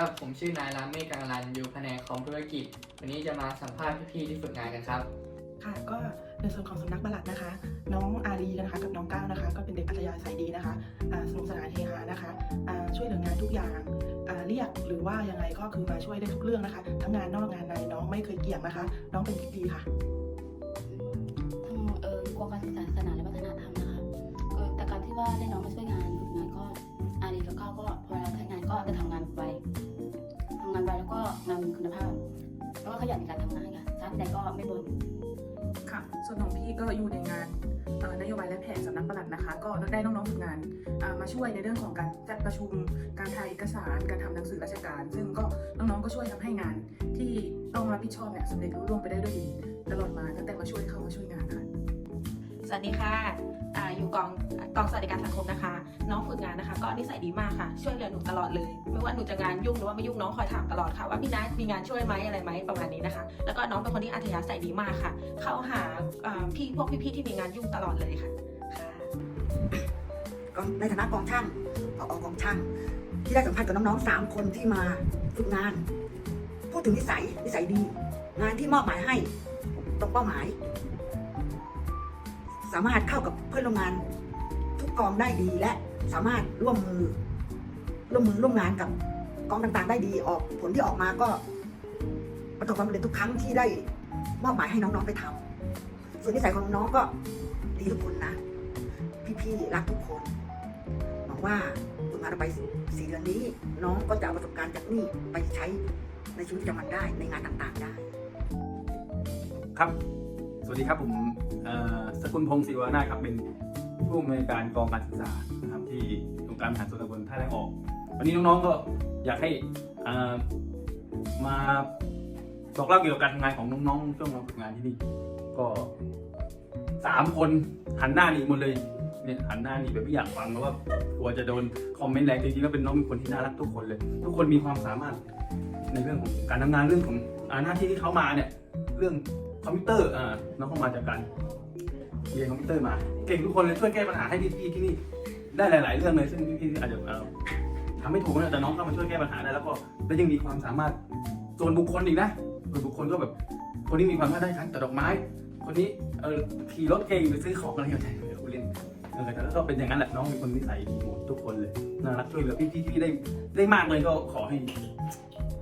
สวัสดีครับผมชื่อนายรามเมฆกังรัน อยู่แผนกของธุรกิจ วันนี้จะมาสัมภาษณ์พี่ๆที่ฝึกงานกันครับ ค่ะก็ในส่วนของสำนักบัลลัดนะคะ น้องอารีนะคะกับน้องก้าวนะคะ ก็เป็นเด็กอัธยาศัยดีนะคะอ่าสนุกสนานเฮฮานะคะอ่าช่วยเหลืองานทุกอย่างอ่าเรียกหรือว่ายังไงก็คือมาช่วยได้ทุกเรื่องนะคะ ทั้งงานนอกงานในน้องไม่เคยเกี่ยงนะคะ น้องเป็นเด็กดีค่ะ ทางเอ่อกองการศึกษาศาสนาและวัฒนธรรมนะคะก็แต่การที่ว่าได้น้องมาช่วยงานฝึกงานก็อารีกับก้าวก็พอเวลาทำงานก็จะทำงานไว งานมีคุณภาพ แล้วก็ขยันในการทำงานค่ะช้าที่ใดก็ไม่บ่นค่ะ ส่วนของพี่ก็อยู่ในงานเอ่อนโยบายและแผนสำนักปลัดนะคะ ก็ได้น้องๆฝึกงานอ่ามาช่วยในเรื่องของการจัดประชุม การถ่ายเอกสาร การทำหนังสือราชการ ซึ่งก็น้องๆก็ช่วยทำให้งานที่ต้องรับผิดชอบเนี่ยสำเร็จรุ่ร่วงไปได้ด้วยดีตลอดมาตั้งแต่มาช่วยเข้ามาช่วยงานค่ะ สวัสดีค่ะอาอยู่กองกองสวัสดิการสังคมนะคะ น้องฝึกงานนะคะ ก็นิสัยดีมากค่ะ ช่วยเหลือหนูตลอดเลย ไม่ว่าหนูจะงานยุ่งหรือว่าไม่ยุ่งน้องคอยถามตลอดค่ะ ว่าพี่นัทมีงานช่วยไหมอะไรไหมประมาณนี้นะคะ แล้วก็น้องเป็นคนที่อัธยาศัยดีมากค่ะ เข้าหาอ่าพี่พวกพี่ๆที่มีงานยุ่งตลอดเลยค่ะก็ในฐานะกองช่างผอกองช่าง ที่ได้สัมผัสกับน้องๆสามคนที่มาฝึกงาน พูดถึงนิสัยนิสัยดี งานที่มอบหมายให้ตรงเป้าหมาย สามารถเข้ากับเพื่อนร่วมงาน ทุกกองได้ดีและสามารถร่วมมือ ร่วมมือร่วมงานกับกองต่างๆ ได้ดีออกผลที่ออกมาก็ประสบความสำเร็จทุกครั้งที่ได้มอบหมายให้น้องๆไปทำส่วนนิสัยของน้องก็ดีทุกคนนะ พี่ๆรักทุกคนหวังว่าฝึกงานไปสี่เดือนนี้ น้องก็จะเอาประสบการณ์จากนี่ไปใช้ในชีวิตประจำวันได้ในงานต่างๆได้ ครับ สวัสดีครับผม สกุลพงศ์ศิวนาถครับเป็นผู้อำนวยการกองการศึกษานะครับที่องค์การบริหารส่วนตำบลท่าแรงออก วันนี้น้องๆก็อยากให้อ่อมาบอกเล่าเกี่ยวกับการทำงานของน้องๆช่วงเราฝึกงานที่นี่ก็สามคนหันหน้าหนีหมดเลยเนี่ยหันหน้าหนีแบบไม่อยากฟังเพราะว่ากลัวจะโดนคอมเมนต์แรงจริงๆแล้วเป็นน้องเป็นคนที่น่ารักทุกคนเลย ทุกคนมีความสามารถในเรื่องของการทำงานเรื่องของอาหน้าที่ที่เขามาเนี่ยเรื่อง คอมพิวเตอร์อ่าน้องเข้ามาจากการเรียนคอมพิวเตอร์มา เก่งทุกคนเลยช่วยแก้ปัญหาให้พี่ๆที่นี่ได้หลาย ๆ เรื่องเลยซึ่งพี่ๆอาจจะเอ่อทำไม่ถูกนะแต่น้องเข้ามาช่วยแก้ปัญหาได้แล้วก็และยังมีความสามารถส่วนบุคคลอีกนะส่วนบุคคลก็แบบคนนี้มีความสามารถได้ทั้งตัดดอกไม้ คนนี้เออขี่รถเก่งไปซื้อของอะไรอย่างเงี้ยเออเล่นเออแต่แล้วก็เป็นอย่างนั้นแหละน้องเป็นคนนิสัยดีหมดทุกคนเลยน่ารักช่วยเหลือพี่ๆที่ได้ได้มากเลยก็ขอให้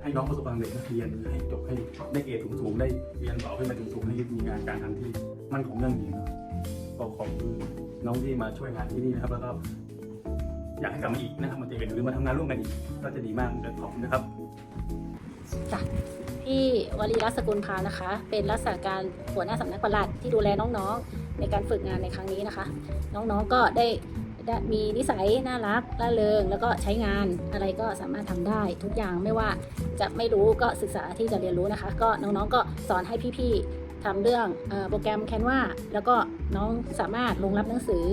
ให้น้องประสบความสำเร็จนะเรียนให้จบให้ได้เกรดสูงๆได้เรียนต่อขึ้นไปสูงๆให้มีงานการทำที่มั่นคงยั่งยืนเนอะก็ขอบคุณน้องที่มาช่วยงานที่นี่นะครับแล้วก็อยากให้กลับมาอีกนะครับมาเจอกันหรือมาทำงานร่วมกันอีกก็จะดีมากขอบคุณนะครับพี่วลีรัตน์สกุลพานะคะ เป็นรักษาการหัวหน้าสำนักปลัดที่ดูแลน้องๆ ในการฝึกงานในครั้งนี้นะคะ น้องๆก็ได้ มีนิสัยน่ารักร่าเริง แล้วก็ใช้งานอะไรก็สามารถทำได้ทุกอย่างไม่ว่าจะไม่รู้ก็ศึกษาที่จะเรียนรู้นะคะ ก็น้องๆก็สอนให้พี่ๆทำเรื่องโปรแกรมแคนวาแล้วก็น้องสามารถลงรับหนังสือ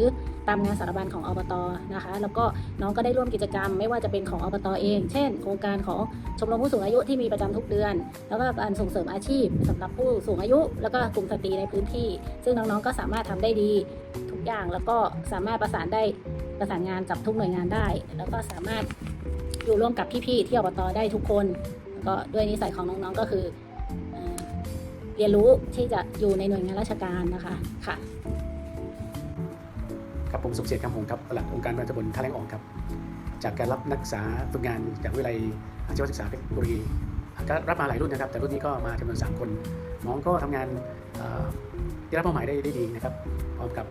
ตามงานสารบัญของอบตนะคะ แล้วก็น้องก็ได้ร่วมกิจกรรม ไม่ว่าจะเป็นของอบตเอง เช่น โครงการของชมรมผู้สูงอายุที่มีประจำทุกเดือน แล้วก็การส่งเสริมอาชีพสำหรับผู้สูงอายุ แล้วก็กลุ่มสตรีในพื้นที่ ซึ่งน้องๆก็สามารถทำได้ดีทุกอย่างแล้วก็สามารถประสานได้ประสานงานกับทุกหน่วยงานได้ แล้วก็สามารถอยู่ร่วมกับพี่ๆที่อบตได้ทุกคนแล้วก็ด้วยนิสัยของน้องๆก็คือเรียนรู้ที่จะอยู่ในหน่วยงานราชการนะคะค่ะ ครับผมสุขเสียรคำหงครับปลัดองค์การบริหารตำบลท่าแรงอ่อนครับ จากการรับนักศึกษาฝึกงานจากวิทยาลัยอาชีวศึกษาเพชรบุรีก็รับมาหลายรุ่นนะครับ แต่รุ่นนี้ก็มาจำนวน 3 คน น้องก็ทำงานเอ่อที่รับเป้าหมายได้ได้ดีนะครับพร้อมกับ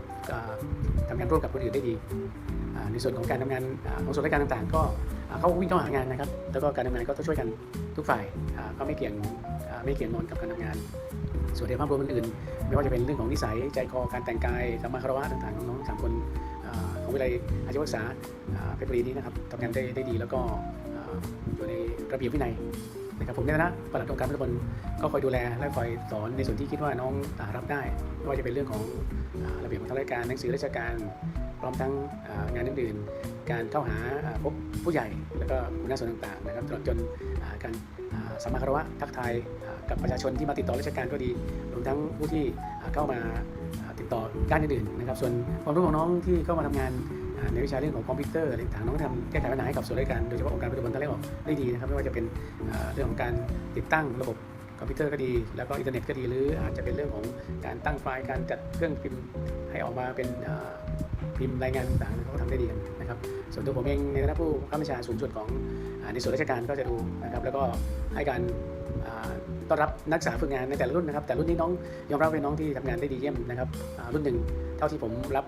ทำงานร่วมกับคนอื่นได้ดี ในส่วนของการทำงานของส่วนราชการต่างๆ ก็เขาวิ่งเข้าหางานนะครับ แล้วก็การทำงานก็ต้องช่วยกันทุกฝ่ายก็ไม่เกี่ยงไม่เกี่ยงนอนกับการทำงาน ส่วนในภาพรวมอื่นๆไม่ว่าจะเป็นเรื่องของนิสัยใจคอการแต่งกายสมมาคารวะต่างๆของน้องๆสามคนอของวิทยาลัยอาชีวศึกษาอ่าเพชรบุรีนี้นะครับทำงานได้ได้ดีแล้วก็อยู่ในระเบียบวินัยนะครับผมในฐานะปลัดองค์การบริหารตำบลก็คอยดูแลและคอยสอนในส่วนที่คิดว่าน้องรับได้ไม่ว่าจะเป็นเรื่องของระเบียบของทางราชการหนังสือราชการพร้อมทั้งงานอื่นๆการเข้าหาพบผู้ใหญ่แล้วก็หัวหน้าส่วนต่างๆนะครับตลอดจนการ อ่าสัมมาคารวะทักทายกับประชาชนที่มาติดต่อราชการก็ดีรวมทั้งผู้ที่เข้ามาติดต่อด้านอื่นๆนะครับ ส่วนความรู้ของน้องที่เข้ามาทำงานในวิชาเรื่องของคอมพิวเตอร์อะไรต่างๆน้องทำแก้ไขปัญหาให้กับส่วนราชการโดยเฉพาะองค์การบริหารทางเลขออกได้ดีนะครับไม่ว่าจะเป็นเรื่องของการติดตั้งระบบคอมพิวเตอร์ก็ดี แล้วก็อินเทอร์เน็ตก็ดีหรืออาจจะเป็นเรื่องของการตั้งไฟล์การจัดเครื่องพิมพ์ให้ออกมาเป็น พิมพ์รายงานต่างๆเขาก็ทำได้ดีกันนะครับ ส่วนตัวผมเองในฐานะผู้ข้าราชการสูงสุดของในส่วนราชการก็จะดูนะครับ แล้วก็ให้การต้อนรับนักศึกษาฝึกงานในแต่ละรุ่นนะครับ แต่รุ่นนี้น้องยอมรับเป็นน้องที่ทำงานได้ดีเยี่ยมนะครับรุ่นหนึ่ง เท่าที่ผมรับ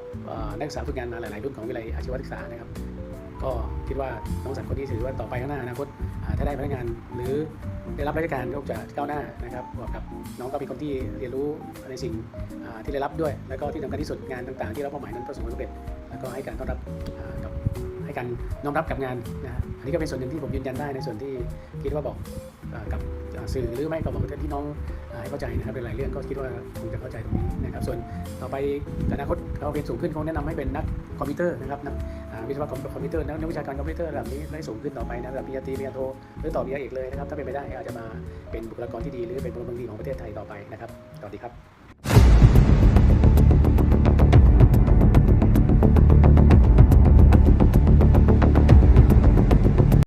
นักศึกษาฝึกงานมาหลาย ๆ รุ่นของวิทยาลัยอาชีวศึกษานะครับ ก็คิดว่าน้องสันคนนี้ถือว่าต่อไปข้างหน้าอนาคตอ่าถ้าได้พนักงานหรือได้รับราชการก็จะก้าวหน้านะครับบวกกับน้องก็เป็นคนที่เรียนรู้ในสิ่งที่ได้รับด้วย แล้วก็ที่สำคัญที่สุดงานต่าง ๆ ที่เราเป้าหมายนั้นประสบความสำเร็จแล้วก็ให้การต้อนรับกับให้การน้อมรับกับงานนะฮะอันนี้ก็เป็นส่วนหนึ่งที่ผมยืนยันได้ในส่วนที่คิดว่าบอก กับสื่อหรือไม่ก็บอกกับที่น้องให้เข้าใจนะครับเป็นหลายเรื่องก็คิดว่าคงจะเข้าใจตรงนี้นะครับส่วนต่อไปอนาคตเขาเรียนสูงขึ้นคงแนะนำให้เป็นนักคอมพิวเตอร์นะครับนักวิศวกรรมคอมพิวเตอร์นักวิชาการคอมพิวเตอร์ระดับนี้ได้สูงขึ้นต่อไปนะระดับปริญญาตรีปริญญาโทหรือต่อปริญญาเอกเลยนะครับถ้าเป็นไปได้อาจจะมาเป็นบุคลากรที่ดีหรือเป็นพลเมืองดีของประเทศไทยต่อไปนะครับสวัสดีครับ